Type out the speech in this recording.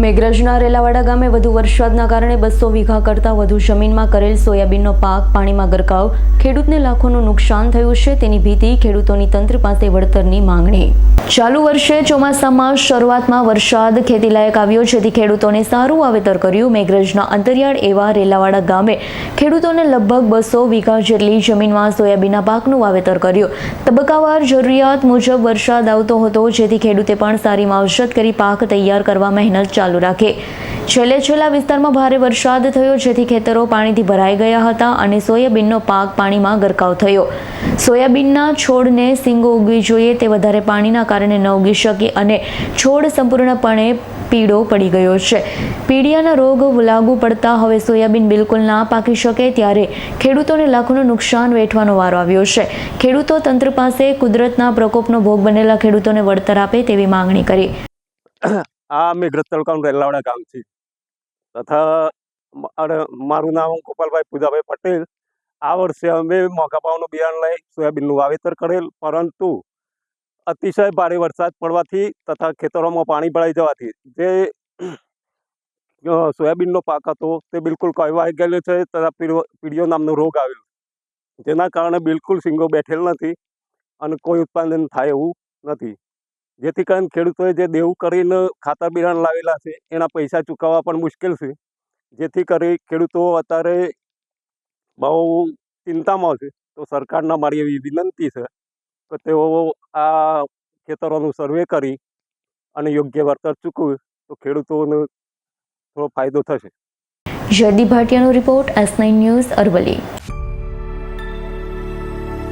મેઘરજના રેલાવાડા ગામે વધુ વરસાદના કારણે બસો વીઘા કરતાં વધુ જમીનમાં કરેલ સોયાબીનનો પાક પાણીમાં ગરકાવ. ખેડૂતને લાખોનું નુકસાન થયું છે, તેની ભીતિ ખેડૂતોની તંત્ર પાસે, વળતરની માંગણી. ચાલુ વર્ષે ચોમાસામાં શરૂઆતમાં વરસાદ ખેતીલાયક આવ્યો, જેથી ખેડૂતોને સારું વાવેતર કર્યું. મેઘરજના અંતરિયાળ એવા રેલાવાડા ગામે ખેડૂતોને લગભગ બસો વીઘા જેટલી જમીનમાં સોયાબીનના પાકનું વાવેતર કર્યું. તબક્કાવાર જરૂરિયાત મુજબ વરસાદ આવતો હતો, જેથી ખેડૂતે પણ સારી માવજત કરી પાક તૈયાર કરવા મહેનત ચાલુ રાખી. છેલ્લે છેલ્લા વિસ્તારમાં ભારે વરસાદ થયો, જેથી ખેતરો પાણીથી ભરાઈ ગયા હતા અને સોયાબીનનો પાક પાણીમાં ગરકાવ થયો. સોયાબીનના છોડને સિંગો ઉગવી જોઈએ, તે વધારે પાણીના કારણે ન ઉગી શકે અને છોડ સંપૂર્ણપણે પીળો પડી ગયો છે. પીડિયાના રોગ લાગુ પડતા હવે સોયાબીન બિલકુલ ના પાકી શકે, ત્યારે ખેડૂતોને લાખોનું નુકસાન વેઠવાનો વારો આવ્યો છે. ખેડૂતો તંત્ર પાસે કુદરતના પ્રકોપનો ભોગ બનેલા ખેડૂતોને વળતર આપે તેવી માંગણી કરી. આ મેઘરજ તાલુકાનું રેલાવડા ગામ છે. તથા મારે નામ ગોપાલભાઈ પૂજાભાઈ પટેલ. આ વર્ષે અમે મોંઘા ભાવનું બિયારણ લઈ સોયાબીનનું વાવેતર કરેલ. પરંતુ અતિશય ભારે વરસાદ પડવાથી તથા ખેતરોમાં પાણી ભરાઈ જવાથી જે સોયાબીનનો પાક હતો તે બિલકુલ કહેવાઈ ગયેલો છે તથા પીડીઓ નામનો રોગ આવેલો. જેના કારણે બિલકુલ સિંગો બેઠેલ નથી અને કોઈ ઉત્પાદન થાય એવું નથી. જેથી કરીને ખેડૂતોએ જે દેવું કરીને ખાતર બિયારણ લાવેલા છે, એના પૈસા ચૂકવવા પણ મુશ્કેલ છે. જેથી કરી ખેડૂતો અત્યારે બહુ ચિંતામાં છે. તો સરકારના મારી એવી વિનંતી છે કે તેઓ આ ખેતરોનું સર્વે કરી અને યોગ્ય વળતર ચૂકવે તો ખેડૂતોને થોડો ફાયદો થશે. Jaydeep ભાટિયાનો report S nine news Aravalli.